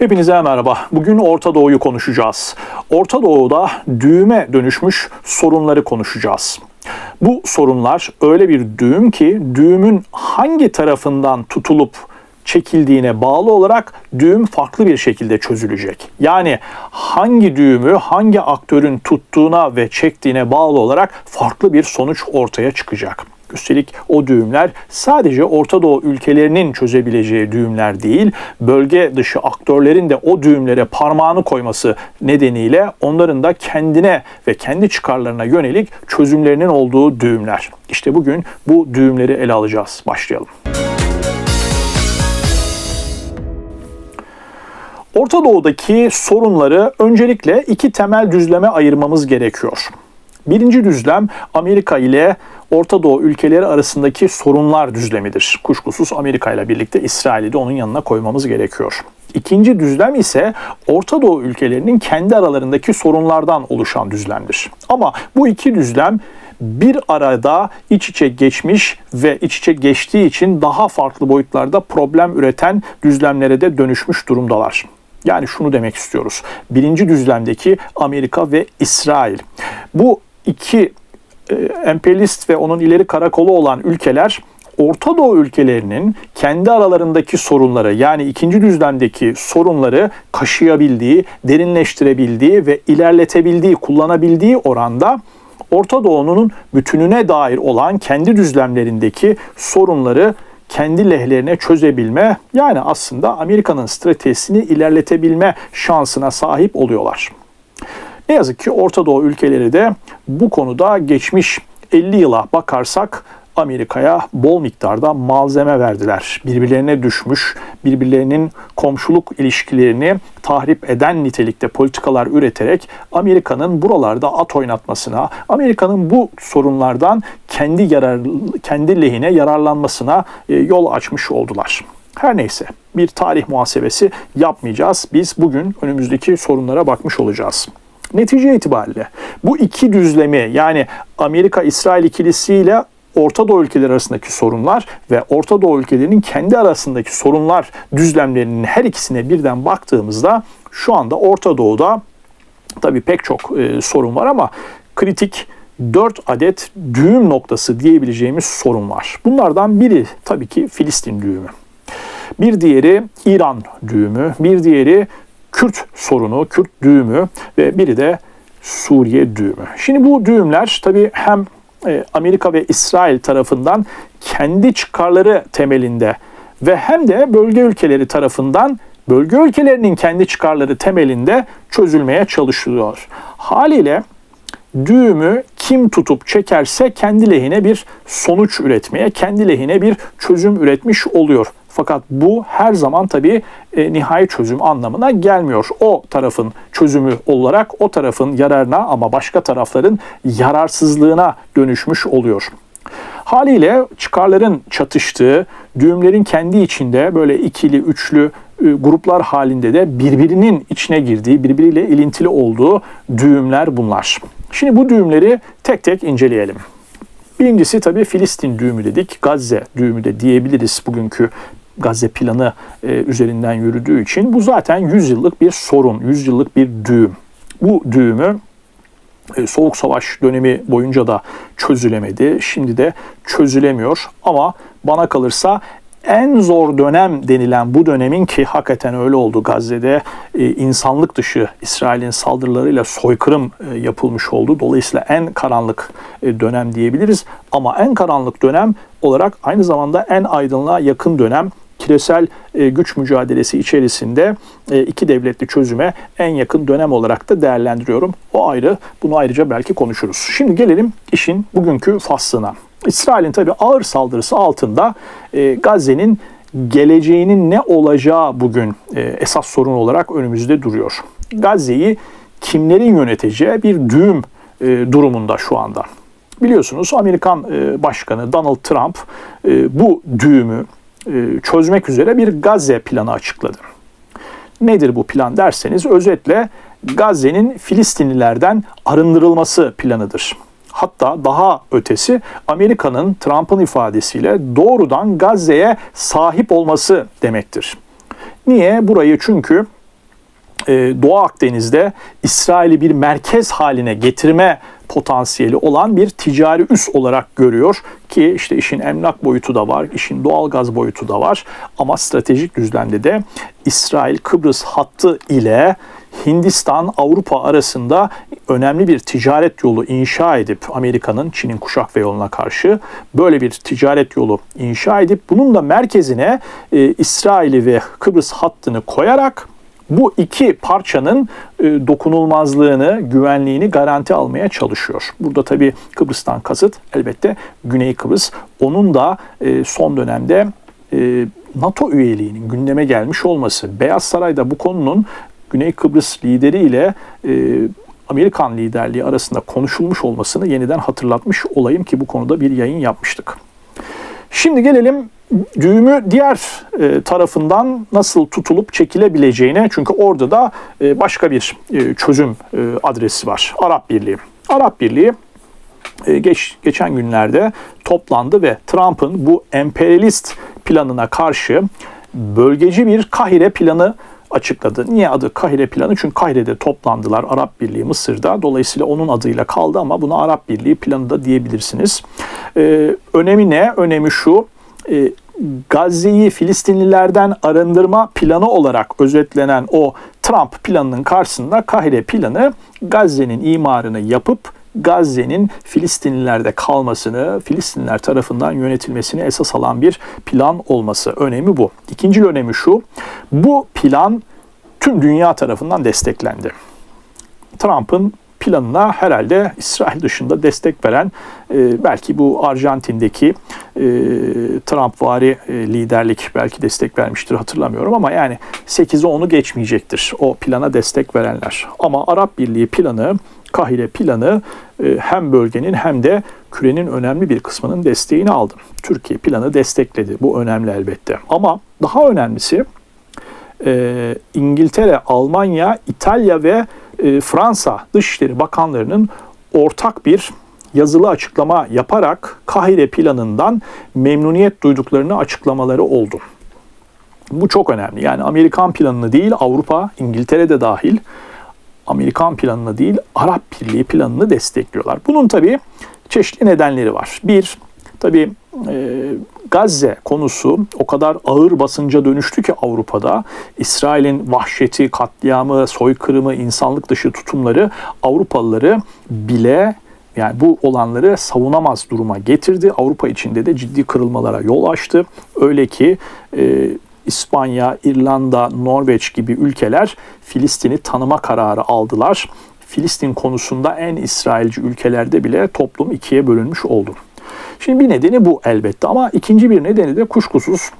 Hepinize merhaba. Bugün Orta Doğu'yu konuşacağız. Orta Doğu'da düğüme dönüşmüş sorunları konuşacağız. Bu sorunlar öyle bir düğüm ki düğümün hangi tarafından tutulup çekildiğine bağlı olarak düğüm farklı bir şekilde çözülecek. Yani hangi düğümü hangi aktörün tuttuğuna ve çektiğine bağlı olarak farklı bir sonuç ortaya çıkacak. Üstelik o düğümler sadece Orta Doğu ülkelerinin çözebileceği düğümler değil, bölge dışı aktörlerin de o düğümlere parmağını koyması nedeniyle onların da kendine ve kendi çıkarlarına yönelik çözümlerinin olduğu düğümler. İşte bugün bu düğümleri ele alacağız. Başlayalım. Orta Doğu'daki sorunları öncelikle iki temel düzleme ayırmamız gerekiyor. Birinci düzlem Amerika ile Orta Doğu ülkeleri arasındaki sorunlar düzlemidir. Kuşkusuz Amerika ile birlikte İsrail'i de onun yanına koymamız gerekiyor. İkinci düzlem ise Orta Doğu ülkelerinin kendi aralarındaki sorunlardan oluşan düzlemdir. Ama bu iki düzlem bir arada iç içe geçmiş ve iç içe geçtiği için daha farklı boyutlarda problem üreten düzlemlere de dönüşmüş durumdalar. Yani şunu demek istiyoruz. Birinci düzlemdeki Amerika ve İsrail. Bu iki emperyalist ve onun ileri karakolu olan ülkeler Orta Doğu ülkelerinin kendi aralarındaki sorunları yani ikinci düzlemdeki sorunları kaşıyabildiği, derinleştirebildiği ve ilerletebildiği, kullanabildiği oranda Orta Doğu'nun bütününe dair olan kendi düzlemlerindeki sorunları kendi lehlerine çözebilme yani aslında Amerika'nın stratejisini ilerletebilme şansına sahip oluyorlar. Ne yazık ki Orta Doğu ülkeleri de bu konuda geçmiş 50 yıla bakarsak Amerika'ya bol miktarda malzeme verdiler. Birbirlerine düşmüş, birbirlerinin komşuluk ilişkilerini tahrip eden nitelikte politikalar üreterek Amerika'nın buralarda at oynatmasına, Amerika'nın bu sorunlardan kendi yarar kendi lehine yararlanmasına e, yol açmış oldular. Her neyse bir tarih muhasebesi yapmayacağız. Biz bugün önümüzdeki sorunlara bakmış olacağız. Netice itibariyle bu iki düzlemi yani Amerika-İsrail ikilisiyle Orta Doğu ülkeleri arasındaki sorunlar ve Orta Doğu ülkelerinin kendi arasındaki sorunlar düzlemlerinin her ikisine birden baktığımızda şu anda Orta Doğu'da tabii pek çok e, sorun var ama kritik 4 adet düğüm noktası diyebileceğimiz sorun var. Bunlardan biri tabii ki Filistin düğümü. Bir diğeri İran düğümü, bir diğeri Kürt sorunu, Kürt düğümü ve biri de Suriye düğümü. Şimdi bu düğümler tabii hem e, Amerika ve İsrail tarafından kendi çıkarları temelinde ve hem de bölge ülkeleri tarafından bölge ülkelerinin kendi çıkarları temelinde çözülmeye çalışılıyor. Haliyle düğümü kim tutup çekerse kendi lehine bir sonuç üretmeye, kendi lehine bir çözüm üretmiş oluyor. Fakat bu her zaman tabii e, nihai çözüm anlamına gelmiyor. O tarafın çözümü olarak o tarafın yararına ama başka tarafların yararsızlığına dönüşmüş oluyor. Haliyle çıkarların çatıştığı, düğümlerin kendi içinde böyle ikili, üçlü e, gruplar halinde de birbirinin içine girdiği, birbiriyle ilintili olduğu düğümler bunlar. Şimdi bu düğümleri tek tek inceleyelim. Birincisi tabii Filistin düğümü dedik. Gazze düğümü de diyebiliriz bugünkü Gazze planı e, üzerinden yürüdüğü için bu zaten 100 yıllık bir sorun, 100 yıllık bir düğüm. Bu düğümü e, Soğuk Savaş dönemi boyunca da çözülemedi. Şimdi de çözülemiyor ama bana kalırsa en zor dönem denilen bu dönemin ki hakikaten öyle oldu Gazze'de e, insanlık dışı İsrail'in saldırılarıyla soykırım e, yapılmış oldu. Dolayısıyla en karanlık e, dönem diyebiliriz. Ama en karanlık dönem olarak aynı zamanda en aydınlığa yakın dönem küresel güç mücadelesi içerisinde iki devletli çözüme en yakın dönem olarak da değerlendiriyorum. O ayrı, bunu ayrıca belki konuşuruz. Şimdi gelelim işin bugünkü faslına. İsrail'in tabi ağır saldırısı altında e, Gazze'nin geleceğinin ne olacağı bugün e, esas sorun olarak önümüzde duruyor. Gazze'yi kimlerin yöneteceği bir düğüm e, durumunda şu anda. Biliyorsunuz Amerikan e, Başkanı Donald Trump e, bu düğümü e, çözmek üzere bir Gazze planı açıkladı. Nedir bu plan derseniz özetle Gazze'nin Filistinlilerden arındırılması planıdır. Hatta daha ötesi Amerika'nın Trump'ın ifadesiyle doğrudan Gazze'ye sahip olması demektir. Niye? Burayı çünkü e, Doğu Akdeniz'de İsrail'i bir merkez haline getirme potansiyeli olan bir ticari üs olarak görüyor ki işte işin emlak boyutu da var, işin doğal gaz boyutu da var ama stratejik düzlemde de İsrail Kıbrıs hattı ile Hindistan Avrupa arasında önemli bir ticaret yolu inşa edip Amerika'nın Çin'in kuşak ve yoluna karşı böyle bir ticaret yolu inşa edip bunun da merkezine e, İsrail'i ve Kıbrıs hattını koyarak bu iki parçanın e, dokunulmazlığını, güvenliğini garanti almaya çalışıyor. Burada tabii Kıbrıs'tan kasıt elbette Güney Kıbrıs. Onun da e, son dönemde e, NATO üyeliğinin gündeme gelmiş olması, Beyaz Saray'da bu konunun Güney Kıbrıs lideri ile Amerikan liderliği arasında konuşulmuş olmasını yeniden hatırlatmış olayım ki bu konuda bir yayın yapmıştık. Şimdi gelelim düğümü diğer e, tarafından nasıl tutulup çekilebileceğine çünkü orada da e, başka bir e, çözüm adresi var. Arap Birliği. Arap Birliği geç, geçen günlerde toplandı ve Trump'ın bu emperyalist planına karşı bölgeci bir Kahire planı açıkladı. Niye adı Kahire planı? Çünkü Kahire'de toplandılar Arap Birliği Mısır'da. Dolayısıyla onun adıyla kaldı ama buna Arap Birliği planı da diyebilirsiniz. Ee, önemi ne? Önemi şu. E, Gazze'yi Filistinlilerden arındırma planı olarak özetlenen o Trump planının karşısında Kahire planı Gazze'nin imarını yapıp Gazze'nin Filistinlilerde kalmasını, Filistinliler tarafından yönetilmesini esas alan bir plan olması. Önemi bu. İkinci önemi şu, bu plan tüm dünya tarafından desteklendi. Trump'ın planına herhalde İsrail dışında destek veren e, belki bu Arjantin'deki e, Trump-vari e, liderlik belki destek vermiştir hatırlamıyorum ama yani 8'e 10'u geçmeyecektir o plana destek verenler. Ama Arap Birliği planı Kahire planı e, hem bölgenin hem de kürenin önemli bir kısmının desteğini aldı. Türkiye planı destekledi. Bu önemli elbette. Ama daha önemlisi e, İngiltere, Almanya, İtalya ve e, Fransa Dışişleri Bakanlarının ortak bir yazılı açıklama yaparak Kahire planından memnuniyet duyduklarını açıklamaları oldu. Bu çok önemli. Yani Amerikan planını değil Avrupa, İngiltere de dahil Amerikan planını değil Arap Birliği planını destekliyorlar. Bunun tabii çeşitli nedenleri var. Bir, tabii e, Gazze konusu o kadar ağır basınca dönüştü ki Avrupa'da İsrail'in vahşeti, katliamı, soykırımı, insanlık dışı tutumları Avrupalıları bile yani bu olanları savunamaz duruma getirdi. Avrupa içinde de ciddi kırılmalara yol açtı. Öyle ki e, İspanya, İrlanda, Norveç gibi ülkeler Filistin'i tanıma kararı aldılar. Filistin konusunda en İsrailci ülkelerde bile toplum ikiye bölünmüş oldu. Şimdi bir nedeni bu elbette ama ikinci bir nedeni de kuşkusuz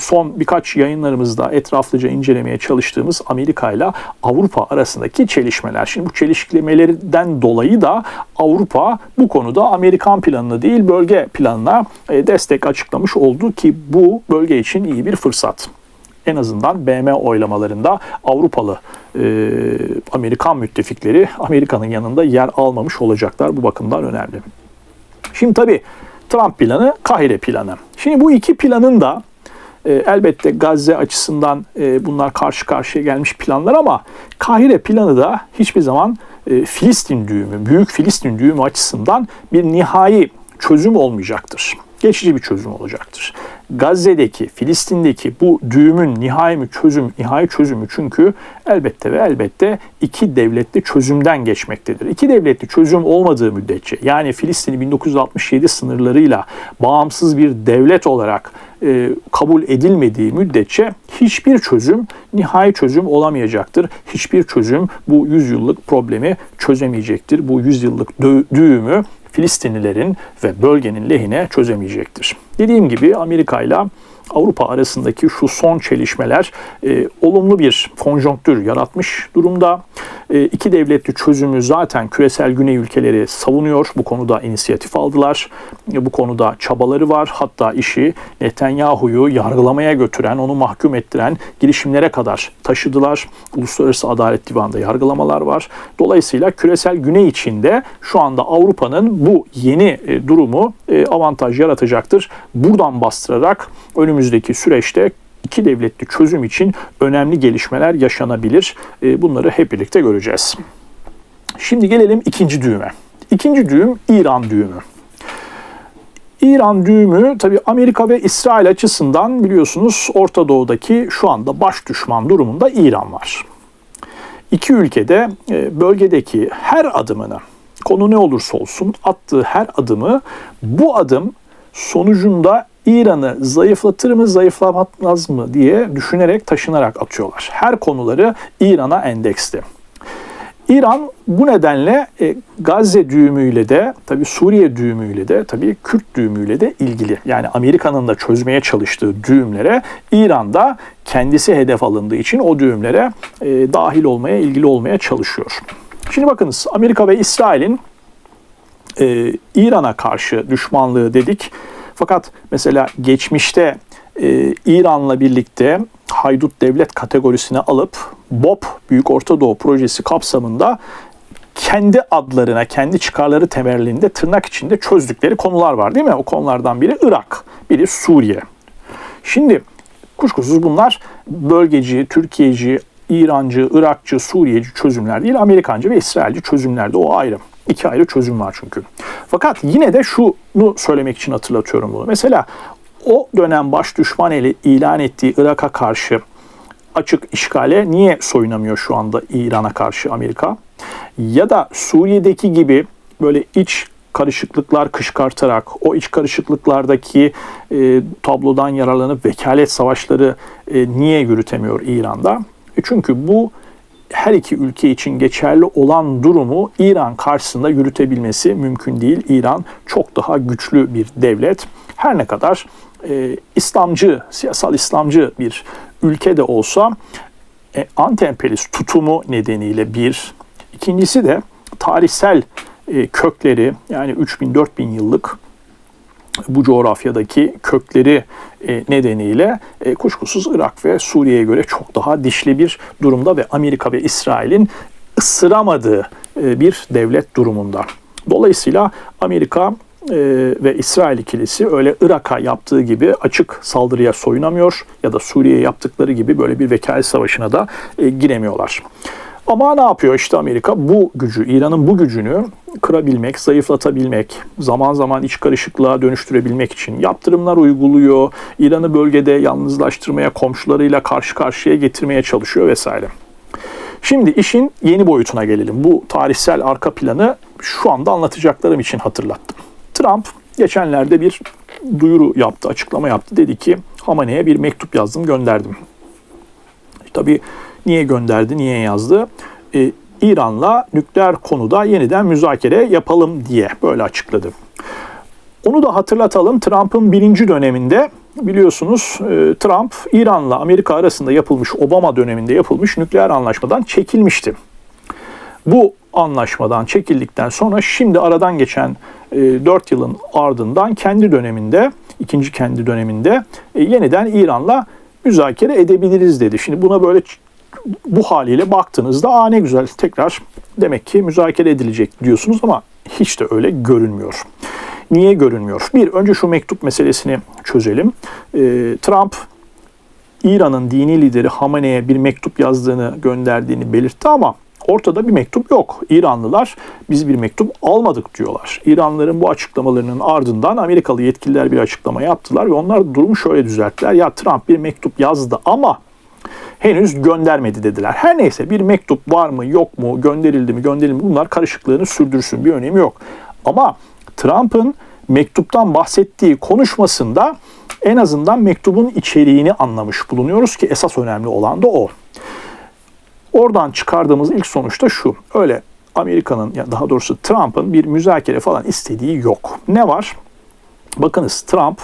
son birkaç yayınlarımızda etraflıca incelemeye çalıştığımız Amerika ile Avrupa arasındaki çelişmeler. Şimdi bu çelişkilemelerden dolayı da Avrupa bu konuda Amerikan planını değil bölge planına e, destek açıklamış oldu ki bu bölge için iyi bir fırsat en azından BM oylamalarında Avrupalı e, Amerikan müttefikleri Amerika'nın yanında yer almamış olacaklar. Bu bakımdan önemli. Şimdi tabii Trump planı, Kahire planı. Şimdi bu iki planın da e, elbette Gazze açısından e, bunlar karşı karşıya gelmiş planlar ama Kahire planı da hiçbir zaman e, Filistin düğümü, Büyük Filistin düğümü açısından bir nihai çözüm olmayacaktır. Geçici bir çözüm olacaktır. Gazze'deki, Filistin'deki bu düğümün nihai mi çözüm, nihai çözümü çünkü elbette ve elbette iki devletli çözümden geçmektedir. İki devletli çözüm olmadığı müddetçe yani Filistin'i 1967 sınırlarıyla bağımsız bir devlet olarak e, kabul edilmediği müddetçe hiçbir çözüm nihai çözüm olamayacaktır. Hiçbir çözüm bu yüzyıllık problemi çözemeyecektir. Bu yüzyıllık düğümü Filistinlilerin ve bölgenin lehine çözemeyecektir. Dediğim gibi Amerika ile Avrupa arasındaki şu son çelişmeler e, olumlu bir konjonktür yaratmış durumda. E, iki devletli çözümü zaten küresel güney ülkeleri savunuyor. Bu konuda inisiyatif aldılar. E, bu konuda çabaları var. Hatta işi Netanyahu'yu yargılamaya götüren, onu mahkum ettiren girişimlere kadar taşıdılar. Uluslararası Adalet Divanı'nda yargılamalar var. Dolayısıyla küresel güney içinde şu anda Avrupa'nın bu yeni e, durumu e, avantaj yaratacaktır. Buradan bastırarak önümüzdeki süreçte iki devletli çözüm için önemli gelişmeler yaşanabilir. E, bunları hep birlikte göreceğiz. Şimdi gelelim ikinci düğüme. İkinci düğüm İran düğümü. İran düğümü tabi Amerika ve İsrail açısından biliyorsunuz Orta Doğu'daki şu anda baş düşman durumunda İran var. İki ülkede e, bölgedeki her adımını konu ne olursa olsun attığı her adımı bu adım sonucunda İran'ı zayıflatır mı zayıflatmaz mı diye düşünerek taşınarak atıyorlar. Her konuları İran'a endeksli. İran bu nedenle e, Gazze düğümüyle de tabi Suriye düğümüyle de tabi Kürt düğümüyle de ilgili. Yani Amerika'nın da çözmeye çalıştığı düğümlere İran'da kendisi hedef alındığı için o düğümlere e, dahil olmaya, ilgili olmaya çalışıyor. Şimdi bakınız Amerika ve İsrail'in e, İran'a karşı düşmanlığı dedik. Fakat mesela geçmişte e, İran'la birlikte haydut devlet kategorisine alıp BOP Büyük Orta Doğu Projesi kapsamında kendi adlarına, kendi çıkarları temelinde tırnak içinde çözdükleri konular var değil mi? O konulardan biri Irak, biri Suriye. Şimdi kuşkusuz bunlar bölgeci, Türkiye'ci, İrancı, Irakçı, Suriyeci çözümler değil, Amerikancı ve İsrailci çözümler de o ayrı. İki ayrı çözüm var çünkü. Fakat yine de şunu söylemek için hatırlatıyorum bunu. Mesela o dönem baş düşman eli ilan ettiği Irak'a karşı açık işgale niye soyunamıyor şu anda İran'a karşı Amerika? Ya da Suriye'deki gibi böyle iç karışıklıklar kışkartarak o iç karışıklıklardaki e, tablodan yararlanıp vekalet savaşları e, niye yürütemiyor İran'da? E çünkü bu her iki ülke için geçerli olan durumu İran karşısında yürütebilmesi mümkün değil. İran çok daha güçlü bir devlet. Her ne kadar e, İslamcı, siyasal İslamcı bir ülke de olsa e, anti tutumu nedeniyle bir. İkincisi de tarihsel e, kökleri yani 3000-4000 yıllık bu coğrafyadaki kökleri e, nedeniyle e, kuşkusuz Irak ve Suriye'ye göre çok daha dişli bir durumda ve Amerika ve İsrail'in ısıramadığı e, bir devlet durumunda. Dolayısıyla Amerika ve İsrail ikilisi öyle Irak'a yaptığı gibi açık saldırıya soyunamıyor ya da Suriye'ye yaptıkları gibi böyle bir vekalet savaşına da giremiyorlar. Ama ne yapıyor işte Amerika? Bu gücü, İran'ın bu gücünü kırabilmek, zayıflatabilmek, zaman zaman iç karışıklığa dönüştürebilmek için yaptırımlar uyguluyor. İran'ı bölgede yalnızlaştırmaya, komşularıyla karşı karşıya getirmeye çalışıyor vesaire. Şimdi işin yeni boyutuna gelelim. Bu tarihsel arka planı şu anda anlatacaklarım için hatırlattım. Trump geçenlerde bir duyuru yaptı, açıklama yaptı. Dedi ki Hamane'ye bir mektup yazdım, gönderdim. Tabii Niye gönderdi, niye yazdı? Ee, İran'la nükleer konuda yeniden müzakere yapalım diye böyle açıkladı. Onu da hatırlatalım. Trump'ın birinci döneminde biliyorsunuz e, Trump İran'la Amerika arasında yapılmış Obama döneminde yapılmış nükleer anlaşmadan çekilmişti. Bu anlaşmadan çekildikten sonra şimdi aradan geçen 4 e, yılın ardından kendi döneminde, ikinci kendi döneminde e, yeniden İran'la müzakere edebiliriz dedi. Şimdi buna böyle bu haliyle baktığınızda aa ne güzel tekrar demek ki müzakere edilecek diyorsunuz ama hiç de öyle görünmüyor. Niye görünmüyor? Bir, önce şu mektup meselesini çözelim. Ee, Trump İran'ın dini lideri Hamane'ye bir mektup yazdığını gönderdiğini belirtti ama ortada bir mektup yok. İranlılar biz bir mektup almadık diyorlar. İranlıların bu açıklamalarının ardından Amerikalı yetkililer bir açıklama yaptılar ve onlar durumu şöyle düzelttiler. Ya Trump bir mektup yazdı ama henüz göndermedi dediler. Her neyse bir mektup var mı yok mu gönderildi mi gönderildi mi bunlar karışıklığını sürdürsün bir önemi yok. Ama Trump'ın mektuptan bahsettiği konuşmasında en azından mektubun içeriğini anlamış bulunuyoruz ki esas önemli olan da o. Oradan çıkardığımız ilk sonuç da şu. Öyle Amerika'nın ya daha doğrusu Trump'ın bir müzakere falan istediği yok. Ne var? Bakınız Trump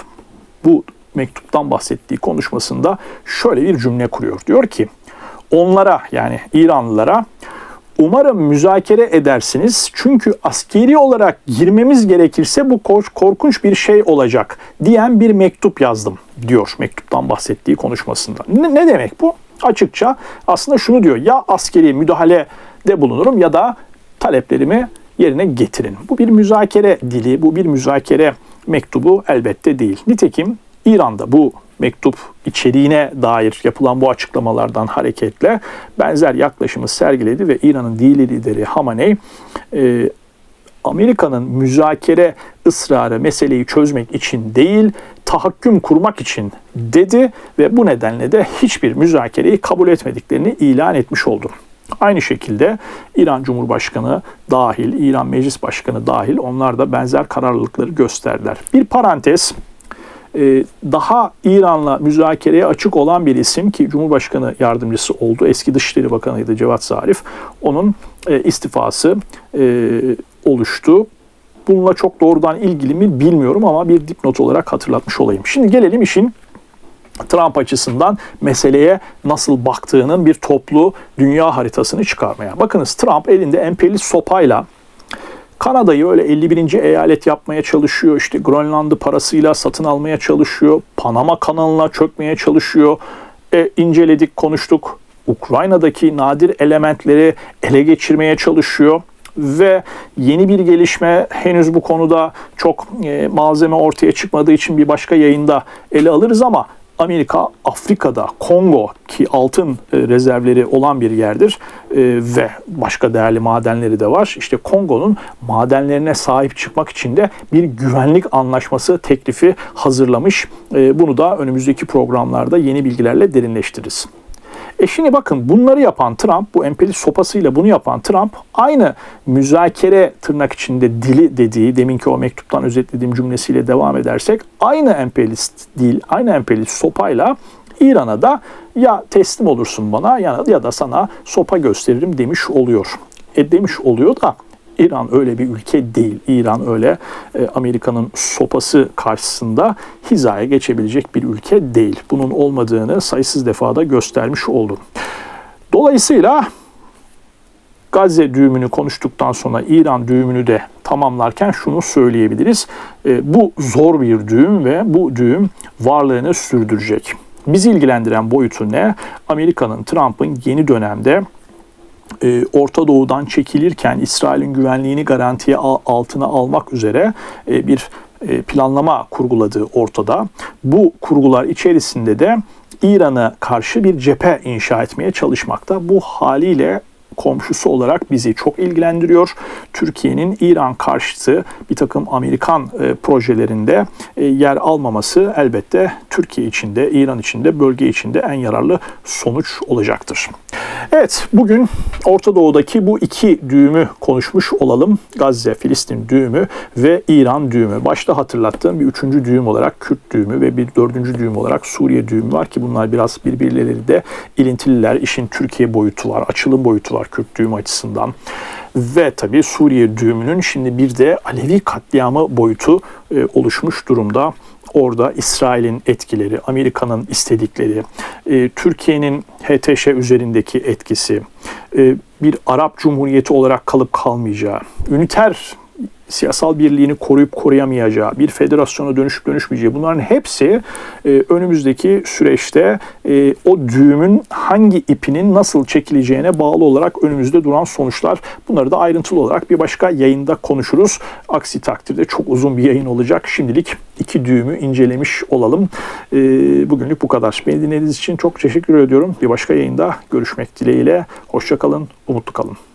bu mektuptan bahsettiği konuşmasında şöyle bir cümle kuruyor. Diyor ki onlara yani İranlılara umarım müzakere edersiniz çünkü askeri olarak girmemiz gerekirse bu korkunç bir şey olacak diyen bir mektup yazdım diyor mektuptan bahsettiği konuşmasında. Ne, ne demek bu? Açıkça aslında şunu diyor ya askeri müdahale de bulunurum ya da taleplerimi yerine getirin. Bu bir müzakere dili, bu bir müzakere mektubu elbette değil. Nitekim İran'da bu mektup içeriğine dair yapılan bu açıklamalardan hareketle benzer yaklaşımı sergiledi ve İran'ın dini lideri Hamaney e, Amerika'nın müzakere ısrarı meseleyi çözmek için değil, tahakküm kurmak için dedi ve bu nedenle de hiçbir müzakereyi kabul etmediklerini ilan etmiş oldu. Aynı şekilde İran Cumhurbaşkanı dahil, İran Meclis Başkanı dahil onlar da benzer kararlılıkları gösterdiler. Bir parantez, daha İran'la müzakereye açık olan bir isim ki Cumhurbaşkanı yardımcısı oldu. Eski Dışişleri Bakanıydı Cevat Zarif. Onun e, istifası e, oluştu. Bununla çok doğrudan ilgili mi bilmiyorum ama bir dipnot olarak hatırlatmış olayım. Şimdi gelelim işin Trump açısından meseleye nasıl baktığının bir toplu dünya haritasını çıkarmaya. Bakınız Trump elinde emperyalist sopayla Kanada'yı öyle 51. eyalet yapmaya çalışıyor. İşte Grönland'ı parasıyla satın almaya çalışıyor. Panama kanalına çökmeye çalışıyor. E, inceledik, konuştuk. Ukrayna'daki nadir elementleri ele geçirmeye çalışıyor ve yeni bir gelişme henüz bu konuda çok e, malzeme ortaya çıkmadığı için bir başka yayında ele alırız ama Amerika Afrika'da Kongo ki altın e, rezervleri olan bir yerdir e, ve başka değerli madenleri de var. İşte Kongo'nun madenlerine sahip çıkmak için de bir güvenlik anlaşması teklifi hazırlamış. E, bunu da önümüzdeki programlarda yeni bilgilerle derinleştiririz. E şimdi bakın bunları yapan Trump, bu emperyalist sopasıyla bunu yapan Trump aynı müzakere tırnak içinde dili dediği, deminki o mektuptan özetlediğim cümlesiyle devam edersek aynı emperyalist dil, aynı emperyalist sopayla İran'a da ya teslim olursun bana ya, ya da sana sopa gösteririm demiş oluyor. E demiş oluyor da İran öyle bir ülke değil. İran öyle e, Amerika'nın sopası karşısında hizaya geçebilecek bir ülke değil. Bunun olmadığını sayısız defada göstermiş oldu. Dolayısıyla Gazze düğümünü konuştuktan sonra İran düğümünü de tamamlarken şunu söyleyebiliriz. E, bu zor bir düğüm ve bu düğüm varlığını sürdürecek. Bizi ilgilendiren boyutu ne? Amerika'nın Trump'ın yeni dönemde e, Orta Doğu'dan çekilirken İsrail'in güvenliğini garantiye altına almak üzere e, bir e, planlama kurguladığı ortada. Bu kurgular içerisinde de İran'a karşı bir cephe inşa etmeye çalışmakta. Bu haliyle komşusu olarak bizi çok ilgilendiriyor. Türkiye'nin İran karşıtı bir takım Amerikan e, projelerinde e, yer almaması elbette Türkiye içinde, İran içinde, bölge içinde en yararlı sonuç olacaktır. Evet, bugün Orta Doğu'daki bu iki düğümü konuşmuş olalım. Gazze, Filistin düğümü ve İran düğümü. Başta hatırlattığım bir üçüncü düğüm olarak Kürt düğümü ve bir dördüncü düğüm olarak Suriye düğümü var ki bunlar biraz birbirleriyle de ilintililer. İşin Türkiye boyutu var, açılım boyutu var Kürt düğümü açısından. Ve tabii Suriye düğümünün şimdi bir de Alevi katliamı boyutu e, oluşmuş durumda. Orada İsrail'in etkileri, Amerika'nın istedikleri, e, Türkiye'nin HTŞ üzerindeki etkisi, e, bir Arap Cumhuriyeti olarak kalıp kalmayacağı, üniter siyasal birliğini koruyup koruyamayacağı, bir federasyona dönüşüp dönüşmeyeceği bunların hepsi e, önümüzdeki süreçte e, o düğümün hangi ipinin nasıl çekileceğine bağlı olarak önümüzde duran sonuçlar. Bunları da ayrıntılı olarak bir başka yayında konuşuruz. Aksi takdirde çok uzun bir yayın olacak. Şimdilik iki düğümü incelemiş olalım. E, bugünlük bu kadar. Beni dinlediğiniz için çok teşekkür ediyorum. Bir başka yayında görüşmek dileğiyle. Hoşçakalın, umutlu kalın.